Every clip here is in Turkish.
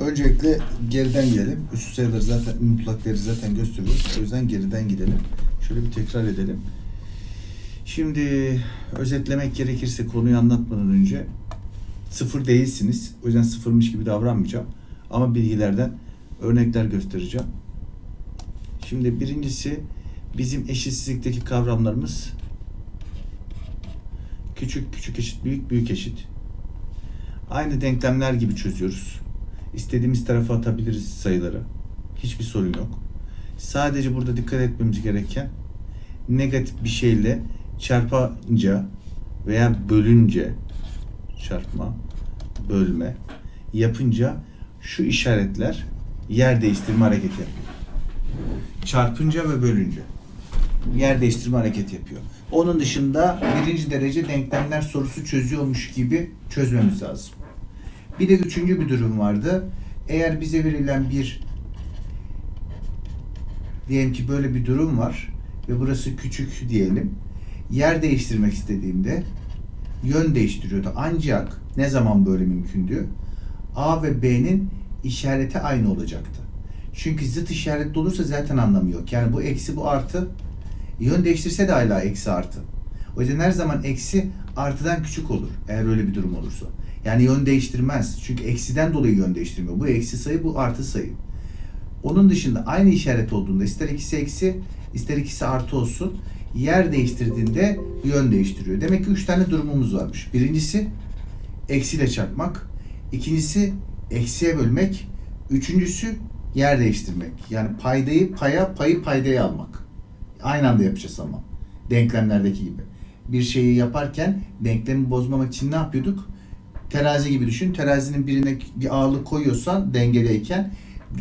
Öncelikle geriden gidelim. Üst sayıları zaten, mutlak zaten gösteriyoruz. O yüzden geriden gidelim. Şöyle bir tekrar edelim. Şimdi özetlemek gerekirse konuyu anlatmadan önce sıfır değilsiniz. O yüzden sıfırmış gibi davranmayacağım. Ama bilgilerden örnekler göstereceğim. Şimdi birincisi bizim eşitsizlikteki kavramlarımız küçük küçük eşit büyük büyük eşit. Aynı denklemler gibi çözüyoruz. İstediğimiz tarafa atabiliriz sayıları. Hiçbir sorun yok. Sadece burada dikkat etmemiz gereken negatif bir şeyle çarpınca veya bölünce çarpma, bölme yapınca şu işaretler yer değiştirme hareketi yapıyor. Çarpınca ve bölünce yer değiştirme hareketi yapıyor. Onun dışında birinci derece denklemler sorusu çözüyormuş gibi çözmemiz lazım. Bir de üçüncü bir durum vardı. Eğer bize verilen bir diyelim ki böyle bir durum var ve burası küçük diyelim. Yer değiştirmek istediğimde yön değiştiriyordu. Ancak ne zaman böyle mümkündü? A ve B'nin işareti aynı olacaktı. Çünkü zıt işaretli olursa zaten anlamı yok. Yani bu eksi bu artı yön değiştirse de hala eksi artı. O yüzden her zaman eksi artıdan küçük olur eğer öyle bir durum olursa. Yani yön değiştirmez. Çünkü eksiden dolayı yön değiştirmiyor. Bu eksi sayı, bu artı sayı. Onun dışında aynı işaret olduğunda ister ikisi eksi, ister ikisi artı olsun. Yer değiştirdiğinde yön değiştiriyor. Demek ki üç tane durumumuz varmış. Birincisi eksiyle çarpmak. ikincisi eksiye bölmek. Üçüncüsü yer değiştirmek. Yani paydayı paya, payı paydaya almak. Aynı anda yapacağız ama. Denklemlerdeki gibi. Bir şeyi yaparken denklemi bozmamak için ne yapıyorduk? Terazi gibi düşün. Terazinin birine bir ağırlık koyuyorsan dengedeyken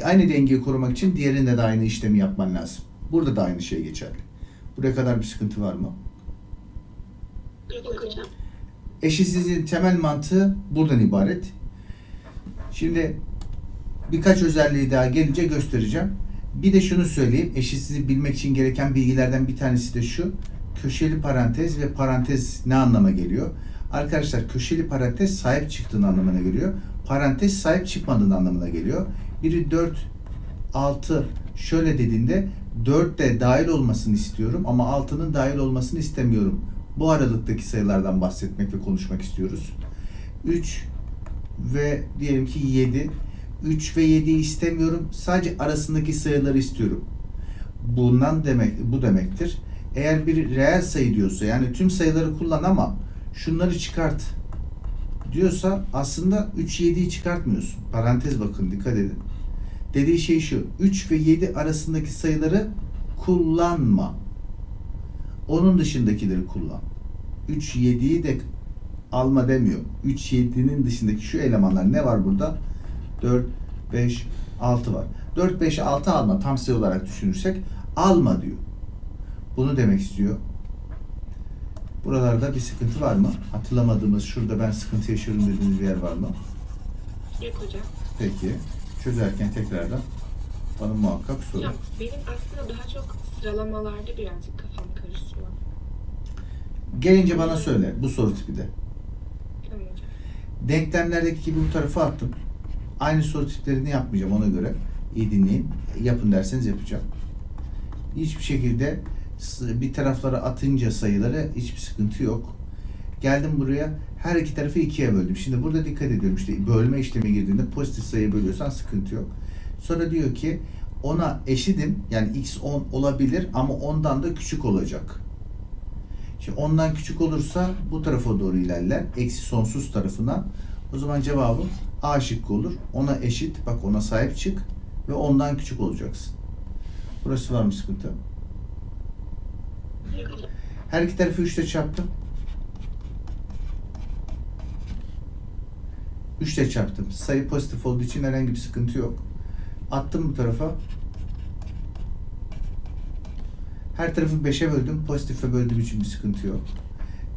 aynı dengeyi korumak için diğerinde de aynı işlemi yapman lazım. Burada da aynı şey geçerli. Buraya kadar bir sıkıntı var mı? Yok hocam. Eşitsizliğin temel mantığı buradan ibaret. Şimdi birkaç özelliği daha gelince göstereceğim. Bir de şunu söyleyeyim. Eşitsizliği bilmek için gereken bilgilerden bir tanesi de şu. Köşeli parantez ve parantez ne anlama geliyor? Arkadaşlar köşeli parantez sahip çıktığın anlamına geliyor. Parantez sahip çıkmadığın anlamına geliyor. Biri 4, 6 şöyle dediğinde 4 de dahil olmasını istiyorum ama 6'nın dahil olmasını istemiyorum. Bu aralıktaki sayılardan bahsetmek ve konuşmak istiyoruz. 3 ve diyelim ki 7. 3 ve 7'yi istemiyorum. Sadece arasındaki sayıları istiyorum. Bundan demek bu demektir. Eğer bir reel sayı diyorsa yani tüm sayıları kullan ama şunları çıkart diyorsa aslında 3 7'yi çıkartmıyorsun. Parantez bakın dikkat edin. Dediği şey şu. 3 ve 7 arasındaki sayıları kullanma. Onun dışındakileri kullan. 3 7'yi de alma demiyor. 3 7'nin dışındaki şu elemanlar ne var burada? 4 5 6 var. 4 5 6 alma tam sayı olarak düşünürsek alma diyor. Bunu demek istiyor. Buralarda bir sıkıntı var mı? Hatırlamadığımız şurada ben sıkıntı yaşıyorum dediğiniz bir yer var mı? Yok hocam. Peki. Çözerken tekrardan bana muhakkak sorun. Hocam benim aslında daha çok sıralamalarda birazcık kafam karışıyor. Gelince bana söyle bu soru tipi de. Tamam hocam. Denklemlerdeki gibi bu tarafa attım. Aynı soru tiplerini yapmayacağım ona göre. İyi dinleyin. Yapın derseniz yapacağım. Hiçbir şekilde bir taraflara atınca sayıları hiçbir sıkıntı yok. Geldim buraya her iki tarafı ikiye böldüm. Şimdi burada dikkat ediyorum işte bölme işlemi girdiğinde pozitif sayı bölüyorsan sıkıntı yok. Sonra diyor ki ona eşitim yani x 10 olabilir ama ondan da küçük olacak. Şimdi ondan küçük olursa bu tarafa doğru ilerler. Eksi sonsuz tarafına. O zaman cevabım A şıkkı olur. Ona eşit. Bak ona sahip çık. Ve ondan küçük olacaksın. Burası var mı sıkıntı? Her iki tarafı 3'te çarptım. 3'te çarptım. Sayı pozitif olduğu için herhangi bir sıkıntı yok. Attım bu tarafa. Her tarafı 5'e böldüm. Pozitife böldüğüm için bir sıkıntı yok.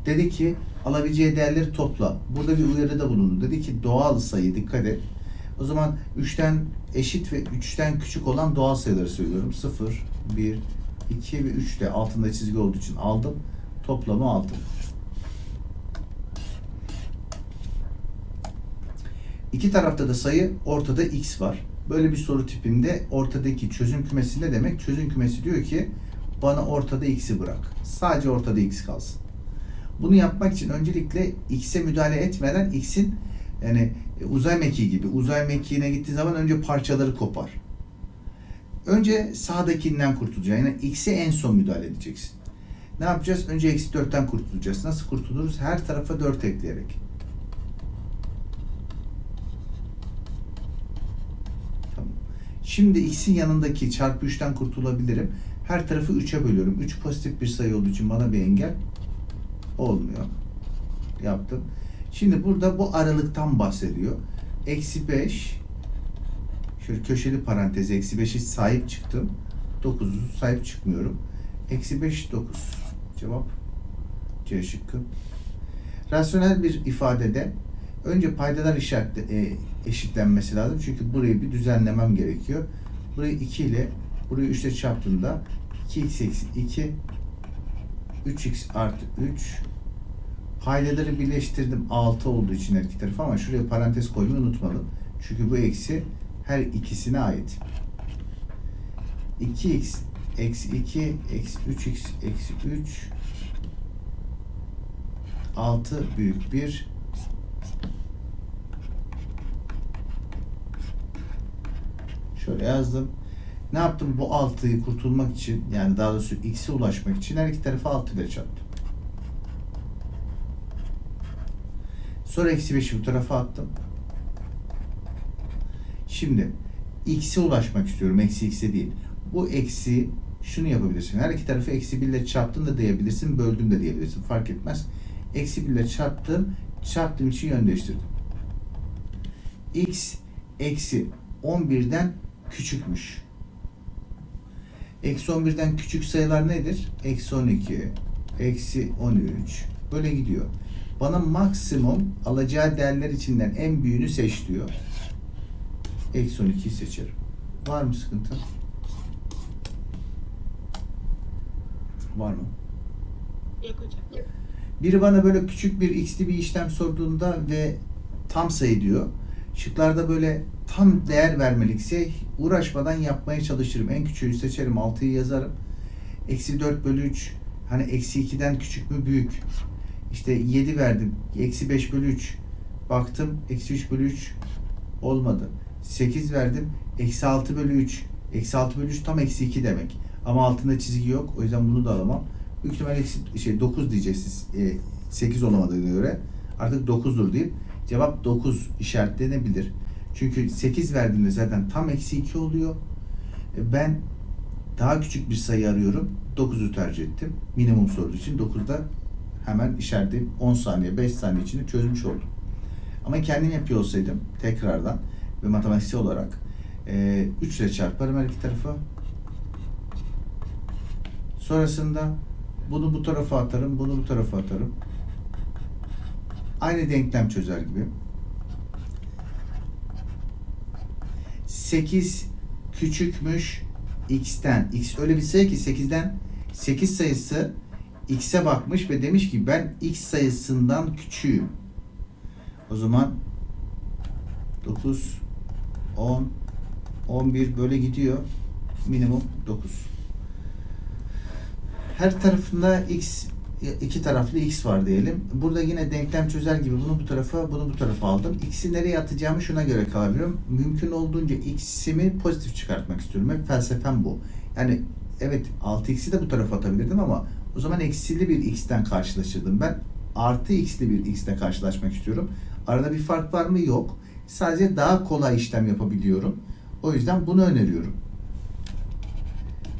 Dedi ki alabileceği değerleri topla. Burada bir uyarıda bulundu. Dedi ki doğal sayı dikkat et. O zaman 3'ten eşit ve 3'ten küçük olan doğal sayıları söylüyorum. 0, 1, 2 ve 3 de altında çizgi olduğu için aldım. Toplamı aldım. İki tarafta da sayı, ortada x var. Böyle bir soru tipinde ortadaki çözüm kümesi ne demek? Çözüm kümesi diyor ki bana ortada x'i bırak. Sadece ortada x kalsın. Bunu yapmak için öncelikle x'e müdahale etmeden x'in yani e, uzay mekiği gibi uzay mekiğine gittiği zaman önce parçaları kopar. Önce sağdakinden kurtulacaksın. Yani x'e en son müdahale edeceksin. Ne yapacağız? Önce eksi 4'ten kurtulacağız. Nasıl kurtuluruz? Her tarafa 4 ekleyerek. Tamam. Şimdi x'in yanındaki çarpı 3'ten kurtulabilirim. Her tarafı 3'e bölüyorum. 3 pozitif bir sayı olduğu için bana bir engel olmuyor. Yaptım. Şimdi burada bu aralıktan bahsediyor. Eksi 5 şöyle köşeli parantez eksi 5'e sahip çıktım. 9'u sahip çıkmıyorum. Eksi 5 9. Cevap C şıkkı. Rasyonel bir ifadede önce paydalar işaretle, e, eşitlenmesi lazım. Çünkü burayı bir düzenlemem gerekiyor. Burayı 2 ile burayı 3 ile çarptığımda 2x eksi 2 3x artı 3 paydaları birleştirdim 6 olduğu için her iki tarafı ama şuraya parantez koymayı unutmadım. Çünkü bu eksi her ikisine ait. 2x eksi 2 eksi 3x eksi 3 6 büyük 1 Şöyle yazdım. Ne yaptım? Bu 6'yı kurtulmak için yani daha doğrusu x'e ulaşmak için her iki tarafa 6 ile çarptım. Sonra eksi 5'i bu tarafa attım. Şimdi x'e ulaşmak istiyorum. Eksi x'e değil. Bu eksi şunu yapabilirsin. Her iki tarafı eksi 1 ile çarptım da diyebilirsin. Böldüm de diyebilirsin. Fark etmez. Eksi 1 ile çarptım. Çarptığım için yön değiştirdim. x eksi 11'den küçükmüş. Eksi 11'den küçük sayılar nedir? Eksi 12, eksi 13. Böyle gidiyor. Bana maksimum alacağı değerler içinden en büyüğünü seç diyor. Eksi 12'yi seçerim. Var mı sıkıntı? Var mı? Yok hocam. Biri bana böyle küçük bir x'li bir işlem sorduğunda ve tam sayı diyor. Şıklarda böyle tam değer vermelikse uğraşmadan yapmaya çalışırım. En küçüğü seçerim. 6'yı yazarım. Eksi 4 bölü 3. Hani eksi 2'den küçük mü büyük? İşte 7 verdim. Eksi 5 bölü 3. Baktım. Eksi 3 bölü 3 olmadı. 8 verdim. Eksi 6 bölü 3. Eksi 6 bölü 3 tam eksi 2 demek. Ama altında çizgi yok. O yüzden bunu da alamam. Büyük ihtimalle eksi, şey 9 diyeceksiniz. E, 8 olamadığına göre. Artık 9'dur deyip cevap 9 işaretlenebilir. Çünkü 8 verdiğimde zaten tam eksi 2 oluyor. E, Ben daha küçük bir sayı arıyorum. 9'u tercih ettim. Minimum sorduğu için 9'da hemen işaretleyip 10 saniye, 5 saniye içinde çözmüş oldum. Ama kendim yapıyor olsaydım tekrardan ve matematiksel olarak e, 3 ile çarparım her iki tarafı. Sonrasında bunu bu tarafa atarım, bunu bu tarafa atarım. Aynı denklem çözer gibi. 8 küçükmüş x'ten. x öyle bir sayı ki 8'den 8 sayısı x'e bakmış ve demiş ki ben x sayısından küçüğüm. O zaman 9 10 11 böyle gidiyor. Minimum 9. Her tarafında x iki taraflı x var diyelim. Burada yine denklem çözer gibi bunu bu tarafa, bunu bu tarafa aldım. X'i nereye atacağımı şuna göre karar veriyorum. Mümkün olduğunca x'imi pozitif çıkartmak istiyorum. Hep felsefem bu. Yani evet 6x'i de bu tarafa atabilirdim ama o zaman eksili bir x'ten karşılaşırdım. Ben artı x'li bir x'le karşılaşmak istiyorum. Arada bir fark var mı? Yok. Sadece daha kolay işlem yapabiliyorum. O yüzden bunu öneriyorum.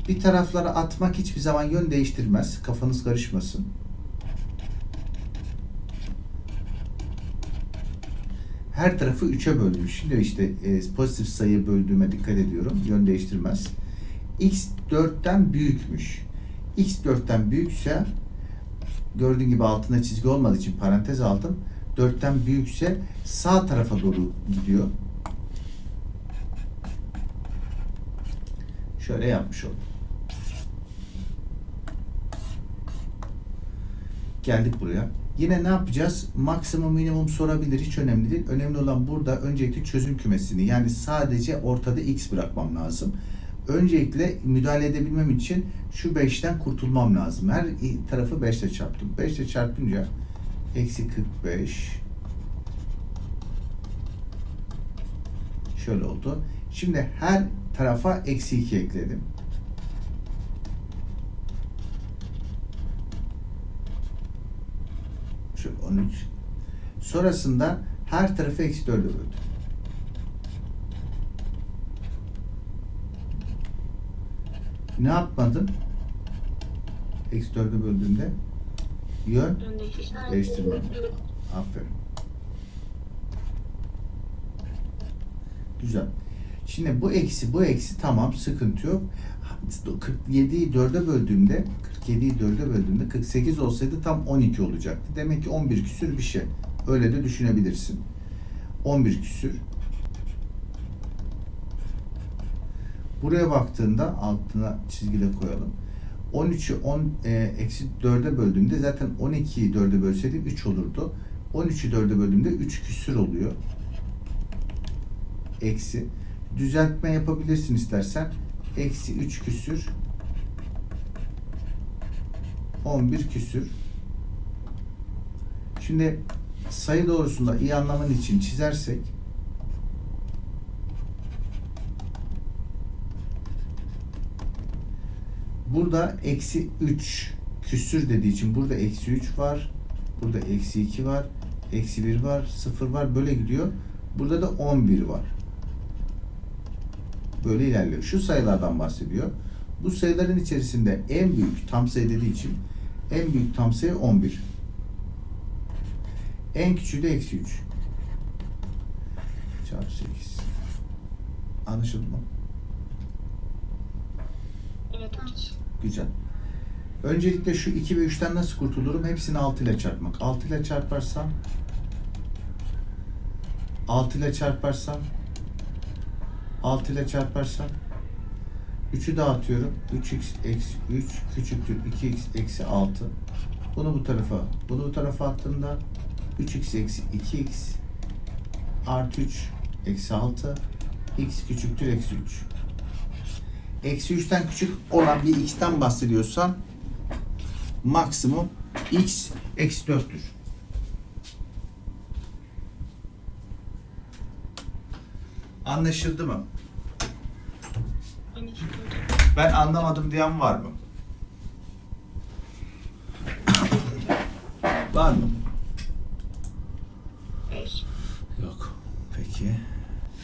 Bir taraflara atmak hiçbir zaman yön değiştirmez. Kafanız karışmasın. Her tarafı 3'e bölmüş. Şimdi işte e, pozitif sayı böldüğüme dikkat ediyorum. Yön değiştirmez. X 4'ten büyükmüş. X 4'ten büyükse gördüğün gibi altında çizgi olmadığı için parantez aldım. 4'ten büyükse sağ tarafa doğru gidiyor. Şöyle yapmış oldum. Geldik buraya. Yine ne yapacağız? Maksimum minimum sorabilir. Hiç önemli değil. Önemli olan burada öncelikle çözüm kümesini yani sadece ortada x bırakmam lazım. Öncelikle müdahale edebilmem için şu 5'ten kurtulmam lazım. Her tarafı 5 ile çarptım. 5 ile çarpınca eksi 45 şöyle oldu. Şimdi her tarafa eksi 2 ekledim. Şu 13. Sonrasında her tarafı eksi 4'e böldüm. Ne yapmadım? Eksi 4'e böldüğümde yön Öndeki değiştirmem. Aferin. Güzel. Şimdi bu eksi bu eksi tamam sıkıntı yok. 47'yi 4'e böldüğümde 47'yi 4'e böldüğümde 48 olsaydı tam 12 olacaktı. Demek ki 11 küsür bir şey. Öyle de düşünebilirsin. 11 küsür. Buraya baktığında altına çizgide koyalım. 13'ü 10 e, eksi 4'e böldüğümde zaten 12'yi 4'e bölseydim 3 olurdu. 13'ü 4'e böldüğümde 3 küsür oluyor. Eksi. Düzeltme yapabilirsin istersen. Eksi 3 küsür. 11 küsür. Şimdi sayı doğrusunda iyi anlaman için çizersek Burada eksi 3 küsür dediği için burada eksi 3 var. Burada eksi 2 var. Eksi 1 var. 0 var. Böyle gidiyor. Burada da 11 var. Böyle ilerliyor. Şu sayılardan bahsediyor. Bu sayıların içerisinde en büyük tam sayı dediği için en büyük tam sayı 11. En küçüğü de eksi 3. Çarpı 8. Anlaşıldı mı? Güzel. Öncelikle şu 2 ve 3'ten nasıl kurtulurum? Hepsini 6 ile çarpmak. 6 ile çarparsam 6 ile çarparsam 6 ile çarparsam 3'ü dağıtıyorum. 3x eksi 3 küçüktür 2x eksi 6. Bunu bu tarafa, bunu bu tarafa attığımda 3x eksi 2x artı 3 eksi 6 x küçüktür eksi 3 eksi 3'ten küçük olan bir x'ten bahsediyorsan maksimum x eksi 4'tür. Anlaşıldı mı? Ben anlamadım diyen var mı? var mı? 5. Yok. Peki.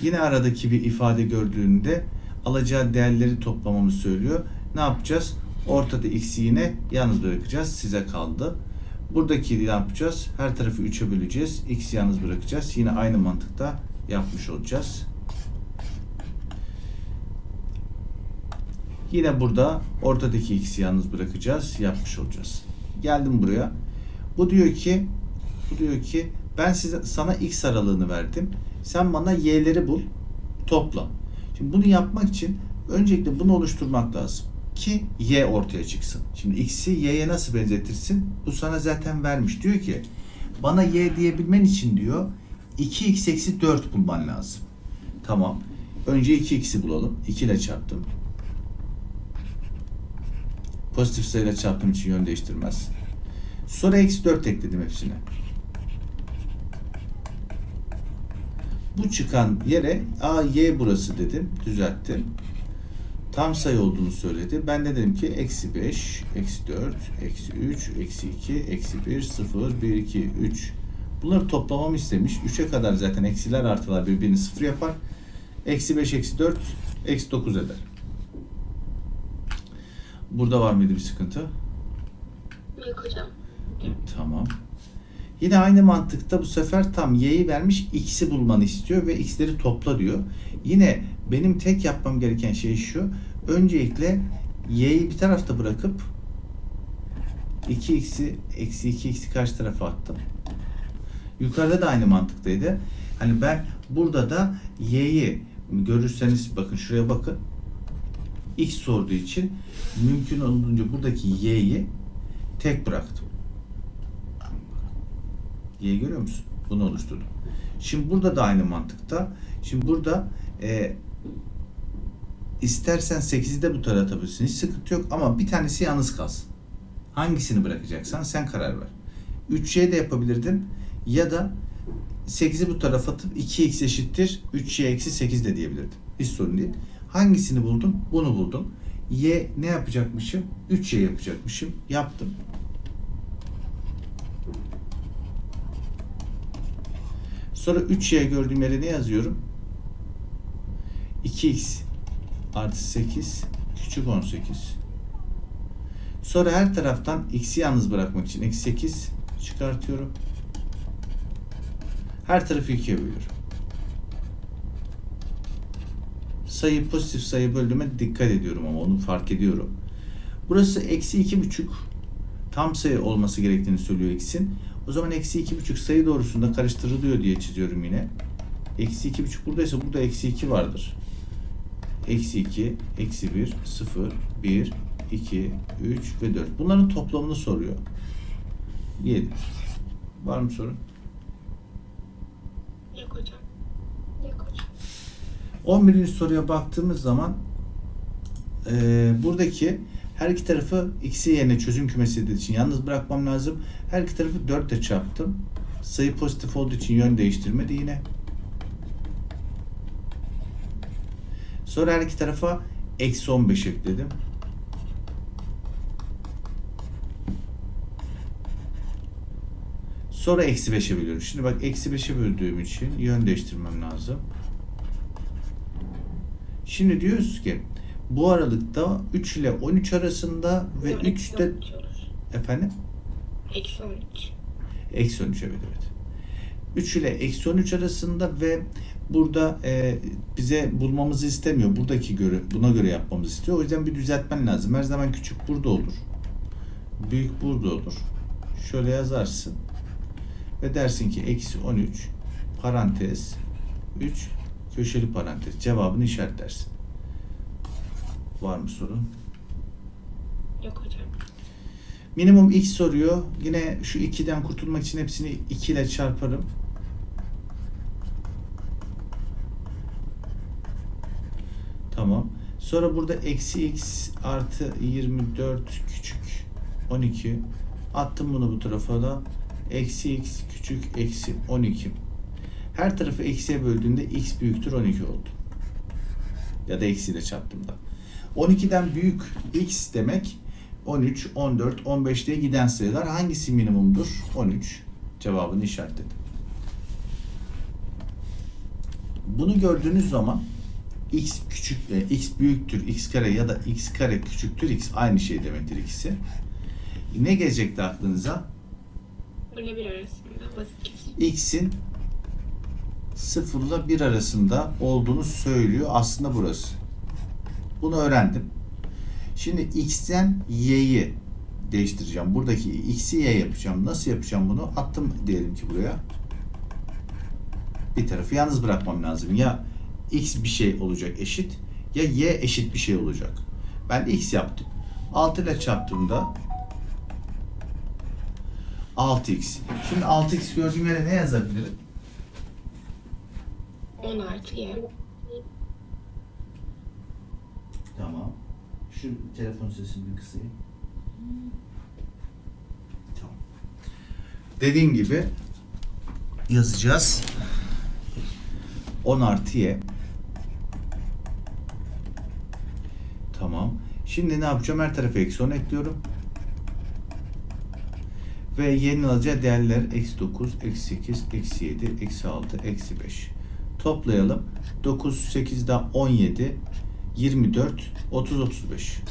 Yine aradaki bir ifade gördüğünde alacağı değerleri toplamamı söylüyor. Ne yapacağız? Ortada x'i yine yalnız bırakacağız. Size kaldı. Buradaki ne yapacağız? Her tarafı 3'e böleceğiz. X'i yalnız bırakacağız. Yine aynı mantıkta yapmış olacağız. Yine burada ortadaki x'i yalnız bırakacağız. Yapmış olacağız. Geldim buraya. Bu diyor ki bu diyor ki ben size sana x aralığını verdim. Sen bana y'leri bul. Topla. Şimdi bunu yapmak için öncelikle bunu oluşturmak lazım ki y ortaya çıksın. Şimdi x'i y'ye nasıl benzetirsin? Bu sana zaten vermiş. Diyor ki bana y diyebilmen için diyor 2x eksi 4 bulman lazım. Tamam. Önce 2x'i bulalım. 2 ile çarptım. Pozitif sayıyla çarptığım için yön değiştirmez. Sonra eksi 4 ekledim hepsine. Bu çıkan yere a y burası dedim. Düzelttim. Tam sayı olduğunu söyledi. Ben de dedim ki eksi 5, eksi 4, eksi 3, eksi 2, eksi 1, 0, 1, 2, 3. Bunları toplamamı istemiş. 3'e kadar zaten eksiler artılar birbirini sıfır yapar. Eksi 5, eksi 4, eksi 9 eder. Burada var mıydı bir sıkıntı? Yok hocam. Tamam. Yine aynı mantıkta bu sefer tam y'yi vermiş x'i bulmanı istiyor ve x'leri topla diyor. Yine benim tek yapmam gereken şey şu. Öncelikle y'yi bir tarafta bırakıp 2x'i eksi 2x'i karşı tarafa attım. Yukarıda da aynı mantıktaydı. Hani ben burada da y'yi görürseniz bakın şuraya bakın. x sorduğu için mümkün olduğunca buradaki y'yi tek bıraktım. Y görüyor musun? Bunu oluşturdum. Şimdi burada da aynı mantıkta. Şimdi burada e, istersen 8'i de bu tarafa atabilirsin. Hiç sıkıntı yok ama bir tanesi yalnız kalsın. Hangisini bırakacaksan sen karar ver. 3y de yapabilirdin ya da 8'i bu tarafa atıp 2x eşittir 3y eksi 8 de diyebilirdin. Hiç sorun değil. Hangisini buldum? Bunu buldum. Y ne yapacakmışım? 3y yapacakmışım. Yaptım. Sonra 3y gördüğüm yere ne yazıyorum? 2x artı 8 küçük 18. Sonra her taraftan x'i yalnız bırakmak için eksi 8 çıkartıyorum. Her tarafı 2'ye bölüyorum. Sayı pozitif sayı böldüğüme dikkat ediyorum ama onu fark ediyorum. Burası eksi iki buçuk tam sayı olması gerektiğini söylüyor x'in. O zaman eksi iki buçuk sayı doğrusunda karıştırılıyor diye çiziyorum yine. Eksi iki buçuk buradaysa burada eksi iki vardır. Eksi 2, eksi 1, 0, 1, 2, 3 ve 4. Bunların toplamını soruyor. 7. Var mı sorun? Yok hocam. Yok hocam. 11. soruya baktığımız zaman eee, buradaki her iki tarafı x'i yerine çözüm kümesi dediği için yalnız bırakmam lazım. Her iki tarafı 4 ile çarptım. Sayı pozitif olduğu için yön değiştirmedi yine. Sonra her iki tarafa eksi 15 ekledim. Sonra eksi 5'e bölüyorum. Şimdi bak eksi 5'e böldüğüm için yön değiştirmem lazım. Şimdi diyoruz ki bu aralıkta 3 ile 13 arasında ve Yok, eksi 3'te 13 olur. efendim Eksi 13. eksi 13 evet evet. 3 ile eksi 13 arasında ve burada e, bize bulmamızı istemiyor. Buradaki göre buna göre yapmamızı istiyor. O yüzden bir düzeltmen lazım. Her zaman küçük burada olur. Büyük burada olur. Şöyle yazarsın. Ve dersin ki eksi 13 parantez 3 köşeli parantez. Cevabını işaretlersin. Var mı sorun? Yok hocam. Minimum x soruyor. Yine şu 2'den kurtulmak için hepsini 2 ile çarparım. Tamam. Sonra burada eksi x artı 24 küçük 12. Attım bunu bu tarafa da. Eksi x küçük eksi 12. Her tarafı eksiye böldüğünde x büyüktür 12 oldu. Ya da eksiyle çarptığımda. 12'den büyük x demek 13, 14, 15 diye giden sayılar hangisi minimumdur? 13. Cevabını işaretledim. Bunu gördüğünüz zaman x küçük, e, x büyüktür x kare ya da x kare küçüktür x aynı şey demektir ikisi. Ne gelecekti aklınıza? Böyle bir arasında basit kesin. x'in 0 ile 1 arasında olduğunu söylüyor aslında burası. Bunu öğrendim. Şimdi x'ten y'yi değiştireceğim. Buradaki x'i y yapacağım. Nasıl yapacağım bunu? Attım diyelim ki buraya. Bir tarafı yalnız bırakmam lazım. Ya x bir şey olacak eşit ya y eşit bir şey olacak. Ben x yaptım. 6 ile çarptığımda 6x. Şimdi 6x gördüğüm yere ne yazabilirim? 10 artı y. Tamam. Şu telefon sesini bir kısayım. Tamam. Dediğim gibi yazacağız. 10 artı y. Tamam. Şimdi ne yapacağım? Her tarafa eksi 10 ekliyorum. Ve y'nin alacağı değerler eksi 9, eksi 8, eksi 7, eksi 6, eksi 5. Toplayalım. 9, 8 daha 17, 24, 30, 35.